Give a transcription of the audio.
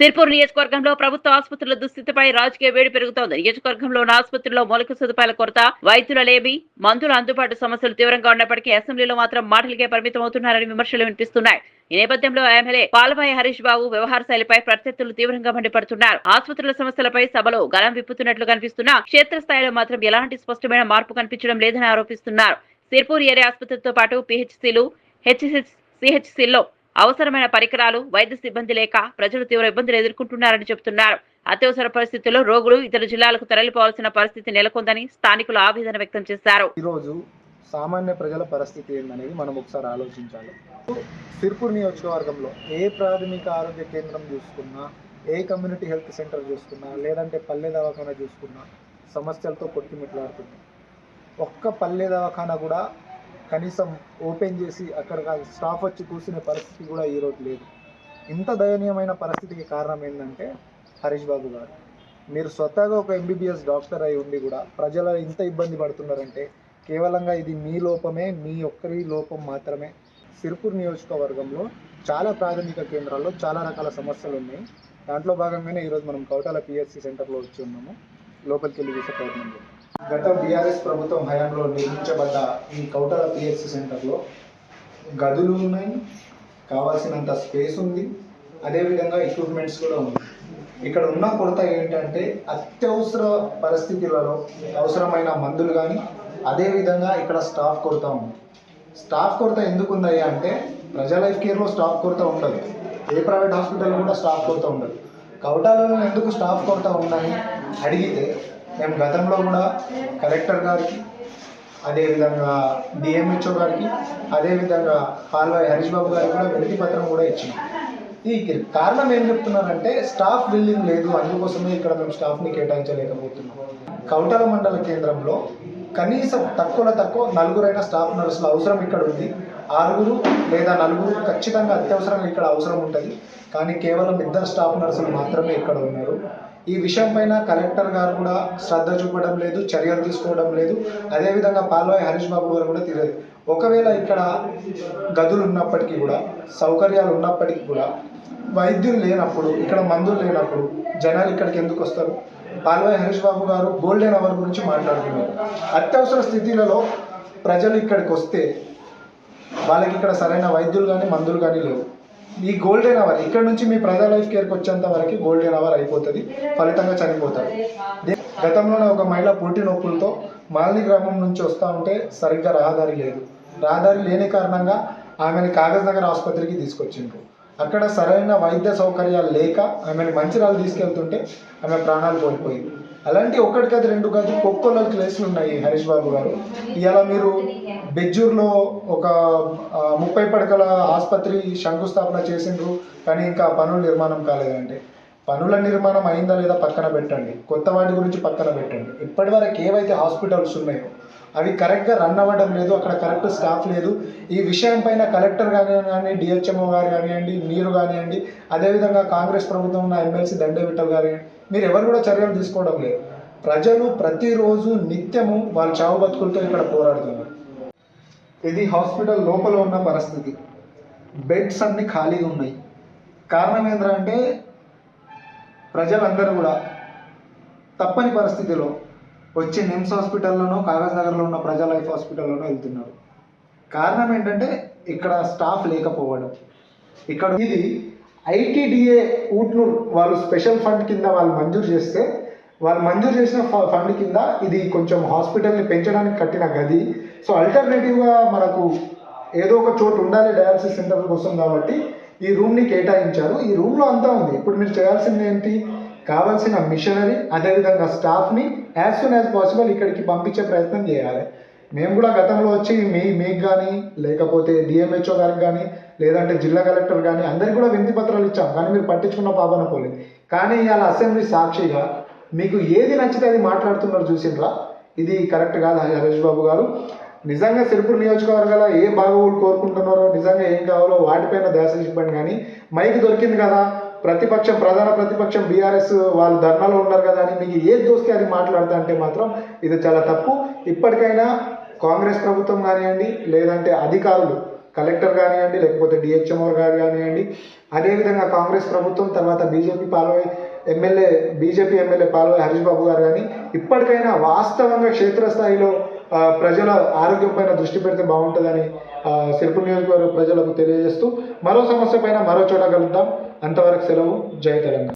సిర్పూర్ నియోజకవర్గంలో ప్రభుత్వ ఆసుపత్రుల దుస్థితిపై రాజకీయ వేడి పెరుగుతోంది. నియోజకవర్గంలో ఉన్న ఆసుపత్రుల్లో మౌలిక సదుపాయాల కొరత వైద్యుల లేమి మందుల అందుబాటు సమస్యలు తీవ్రంగా ఉన్నప్పటికీ అసెంబ్లీలో మాత్రం మాటలకే పరిమితం అవుతున్నారని విమర్శలు వినిపిస్తున్నాయి. ఈ నేపథ్యంలో ఎమ్మెల్యే పాలపాయ హరీష్ బాబు వ్యవహార శైలిపై ప్రత్యర్థులు తీవ్రంగా మండిపడుతున్నారు. ఆసుపత్రుల సమస్యలపై సభలో గలం విప్పుతున్నట్లు కనిపిస్తున్నా క్షేత్రస్థాయిలో మాత్రం ఎలాంటి స్పష్టమైన మార్పు కనిపించడం లేదని ఆరోపిస్తున్నారు. సిర్పూర్ ఏరియా ఆసుపత్రితో పాటు పిహెచ్సిలు సిహెచ్సిల్లో అవసరమైన పరికరాలు వైద్య సిబ్బంది లేక ప్రజలు తీవ్ర ఇబ్బందులు ఎదుర్కొంటున్నారని చెబుతున్నారు అత్యవసర పరిస్థితుల్లో రోగులు ఇతర జిల్లాలకు తరలిపోవాల్సిన పరిస్థితి నెలకొందని స్థానికులు ఆవేదన వ్యక్తం చేశారు. ఈరోజు సామాన్య ప్రజల పరిస్థితి ఏందనేది మనం ఒకసారి ఆలోచించాలి. సిర్పూర్ నియోజకవర్గంలో ఏ ప్రాథమిక ఆరోగ్య కేంద్రం చూసుకున్నా ఏ కమ్యూనిటీ హెల్త్ సెంటర్ చూసుకున్నా లేదంటే పల్లె దవాఖానా చూసుకున్నా సమస్యలతో కొట్టిమిట్లాడుతుంది. ఒక్క పల్లె దవాఖానా కూడా కనీసం ఓపెన్ చేసి అక్కడ స్టాఫ్ వచ్చి కూర్చునే పరిస్థితి కూడా ఈరోజు లేదు. ఇంత దయనీయమైన పరిస్థితికి కారణం ఏంటంటే హరీష్ బాబు గారు. మీరు స్వతహాగా ఒక ఎంబీబీఎస్ డాక్టర్ అయి ఉండి కూడా ప్రజలు ఇంత ఇబ్బంది పడుతున్నారంటే కేవలంగా ఇది మీ లోపమే మీ ఒక్కరి లోపం మాత్రమే. సిరిపూర్ నియోజకవర్గంలో చాలా ప్రాథమిక కేంద్రాల్లో చాలా రకాల సమస్యలు ఉన్నాయి. దాంట్లో భాగంగానే ఈరోజు మనం కౌటాల పిఎస్సి సెంటర్లో వచ్చి ఉన్నాము. లోపలికి వెళ్ళి చూసే ప్రయత్నం చేద్దాం. గత బీఆర్ఎస్ ప్రభుత్వం హయాంలో నిర్మించబడ్డ ఈ కౌటల పిహెచ్సి సెంటర్లో గదులు ఉన్నాయి కావాల్సినంత స్పేస్ ఉంది అదేవిధంగా ఎక్విప్మెంట్స్ కూడా ఉంది ఇక్కడ ఉన్న కొరత ఏంటంటే అత్యవసర పరిస్థితులలో అవసరమైన మందులు కానీ అదేవిధంగా ఇక్కడ స్టాఫ్ కొరత ఉంది. స్టాఫ్ కొరత ఎందుకు ఉందయ్యా అంటే ప్రజా లైఫ్ కేర్లో స్టాఫ్ కొరత ఉండదు. ఏ ప్రైవేట్ హాస్పిటల్లో కూడా స్టాఫ్ కొరత ఉండదు. కౌటాలలో ఎందుకు స్టాఫ్ కొరత ఉందని అడిగితే మేము గతంలో కూడా కలెక్టర్ గారికి అదేవిధంగా డిఎంహెచ్ఓ గారికి అదేవిధంగా పాల్వాయి హరీష్ బాబు గారికి కూడా వినతి పత్రం కూడా ఇచ్చింది. ఈ కారణం ఏం చెప్తున్నారంటే స్టాఫ్ బిల్డింగ్ లేదు అందుకోసమే ఇక్కడ మేము స్టాఫ్ని కేటాయించలేకపోతున్నాం. కౌటల మండల కేంద్రంలో కనీసం తక్కువలో తక్కువ నలుగురైన స్టాఫ్ నర్సులు అవసరం ఇక్కడ ఉంది. ఆరుగురు లేదా నలుగురు ఖచ్చితంగా అత్యవసరంగా ఇక్కడ అవసరం ఉంటుంది. కానీ కేవలం ఇద్దరు స్టాఫ్ నర్సులు మాత్రమే ఇక్కడ ఉన్నారు. ఈ విషయం పైన కలెక్టర్ గారు కూడా శ్రద్ధ చూపడం లేదు చర్యలు తీసుకోవడం లేదు. అదేవిధంగా పాల్వాయి హరీష్ బాబు గారు కూడా తీరలేదు. ఒకవేళ ఇక్కడ గదులు ఉన్నప్పటికీ కూడా సౌకర్యాలు ఉన్నప్పటికీ కూడా వైద్యులు లేనప్పుడు ఇక్కడ మందులు లేనప్పుడు జనాలు ఇక్కడికి ఎందుకు వస్తారు? పాల్వాయి హరీష్ బాబు గారు గోల్డెన్ అవర్ గురించి మాట్లాడుతున్నారు. అత్యవసర స్థితిలలో ప్రజలు ఇక్కడికి వస్తే వాళ్ళకి ఇక్కడ సరైన వైద్యులు కానీ మందులు కానీ లేవు. ఈ గోల్డెన్ అవర్ ఇక్కడ నుంచి మీ ప్రజా లైఫ్ కేర్కి వచ్చేంత వరకు గోల్డెన్ అవర్ అయిపోతుంది ఫలితంగా చనిపోతారు గతంలోనే ఒక మహిళ పుట్టి నొప్పులతో మాలిని గ్రామం నుంచి వస్తూ ఉంటే సరిగ్గా రహదారి లేదు. రహదారి లేని కారణంగా ఆమెను కాగజ్ నగర్ ఆసుపత్రికి తీసుకొచ్చిండ్రు. అక్కడ సరైన వైద్య సౌకర్యాలు లేక ఆమెను మంచిరాలు తీసుకెళ్తుంటే ఆమె ప్రాణాలు కోల్పోయింది. అలాంటి ఒక్కటికది రెండు కాదు ఒక్కొక్క కేసులు ఉన్నాయి హరీష్ బాబు గారు. ఇవాళ మీరు బెజ్జూర్లో ఒక ముప్పై పడకల ఆసుపత్రి శంకుస్థాపన చేసిండ్రు కానీ ఇంకా పనులు నిర్మాణం కాలేదంటే. పనుల నిర్మాణం అయిందా లేదా పక్కన పెట్టండి. కొత్త వాటి గురించి పక్కన పెట్టండి. ఇప్పటివరకు ఏవైతే హాస్పిటల్స్ ఉన్నాయో అవి కరెక్ట్గా రన్ అవ్వడం లేదు అక్కడ కరెక్ట్ స్టాఫ్ లేదు. ఈ విషయం పైన కలెక్టర్ కానీ డిహెచ్ఎంఓ గారు కానివ్వండి మీరు కానివ్వండి అదేవిధంగా కాంగ్రెస్ ప్రభుత్వం ఉన్న ఎమ్మెల్సీ దండే విఠల్ గారు మీరు ఎవరు కూడా చర్యలు తీసుకోవడం లేదు. ప్రజలు ప్రతిరోజు నిత్యము వాళ్ళ చావు బతుకులతో ఇక్కడ పోరాడుతున్నారు. ఇది హాస్పిటల్ లోపల ఉన్న పరిస్థితి. బెడ్స్ అన్ని ఖాళీగా ఉన్నాయి. కారణం ఏంటంటే ప్రజలందరూ కూడా తప్పని పరిస్థితిలో వచ్చి నిమ్స్ హాస్పిటల్లోనో కాగజ్ నగర్లో ఉన్న ప్రజా లైఫ్ హాస్పిటల్లోనో వెళ్తున్నారు. కారణం ఏంటంటే ఇక్కడ స్టాఫ్ లేకపోవడం. ఇక్కడ ఇది ఐటీడీఏ ఊట్నూర్ వాళ్ళు స్పెషల్ ఫండ్ కింద వాళ్ళు మంజూరు చేస్తే వాళ్ళు మంజూరు చేసిన ఫ- ఫండ్ కింద ఇది కొంచెం హాస్పిటల్ని పెంచడానికి కట్టిన గది. సో అల్టర్నేటివ్గా మనకు ఏదో ఒక చోటు ఉండాలి డయాలసిస్ సెంటర్ కోసం కాబట్టి ఈ రూమ్ని కేటాయించారు. ఈ రూమ్లో అంతా ఉంది. ఇప్పుడు మీరు చేయాల్సింది ఏంటి? కావాల్సిన మిషనరీ అదేవిధంగా స్టాఫ్ని యాజ్ సూన్ యాజ్ పాసిబుల్ ఇక్కడికి పంపించే ప్రయత్నం చేయాలి. మేము కూడా గతంలో వచ్చి మీ మీకు కానీ లేకపోతే డిఎంహెచ్ఓ గారికి కానీ లేదంటే జిల్లా కలెక్టర్ కానీ అందరికి కూడా వినతి పత్రాలు ఇచ్చాం. కానీ మీరు పట్టించుకున్న పాపన పోలేదు కానీ ఇవాళ అసెంబ్లీ సాక్షిగా మీకు ఏది నచ్చితే అది మాట్లాడుతున్నారు చూసిండ్రా? ఇది కరెక్ట్ కాదు హరీష్ బాబు గారు? నిజంగా సిరిపూర్ నియోజకవర్గాల ఏ బాగోగులు కోరుకుంటున్నారో నిజంగా ఏం కావాలో వాటిపైన దాస చెప్పండి కానీ మైక్ దొరికింది కదా ప్రతిపక్షం ప్రధాన ప్రతిపక్షం బీఆర్ఎస్ వాళ్ళు ధర్నాలో ఉన్నారు కదా అని మీకు ఏది దోస్తే అది మాట్లాడతా అంటే మాత్రం ఇది చాలా తప్పు. ఇప్పటికైనా కాంగ్రెస్ ప్రభుత్వం కానివ్వండి లేదంటే అధికారులు కలెక్టర్ కానివ్వండి లేకపోతే డిహెచ్ఎంఓ గారు కానివ్వండి అదేవిధంగా కాంగ్రెస్ ప్రభుత్వం తర్వాత BJP Palvai MLA BJP MLA Palvai Harish Babu garu కానీ ఇప్పటికైనా వాస్తవంగా క్షేత్రస్థాయిలో ప్రజల ఆరోగ్యం పైన దృష్టి పెడితే బాగుంటుందని ఆ, నియోజకవర్గ ప్రజలకు తెలియజేస్తూ మరో సమస్య పైన మరో చోట కలుద్దాం. అంతవరకు సెలవు. జయ తెలంగాణ.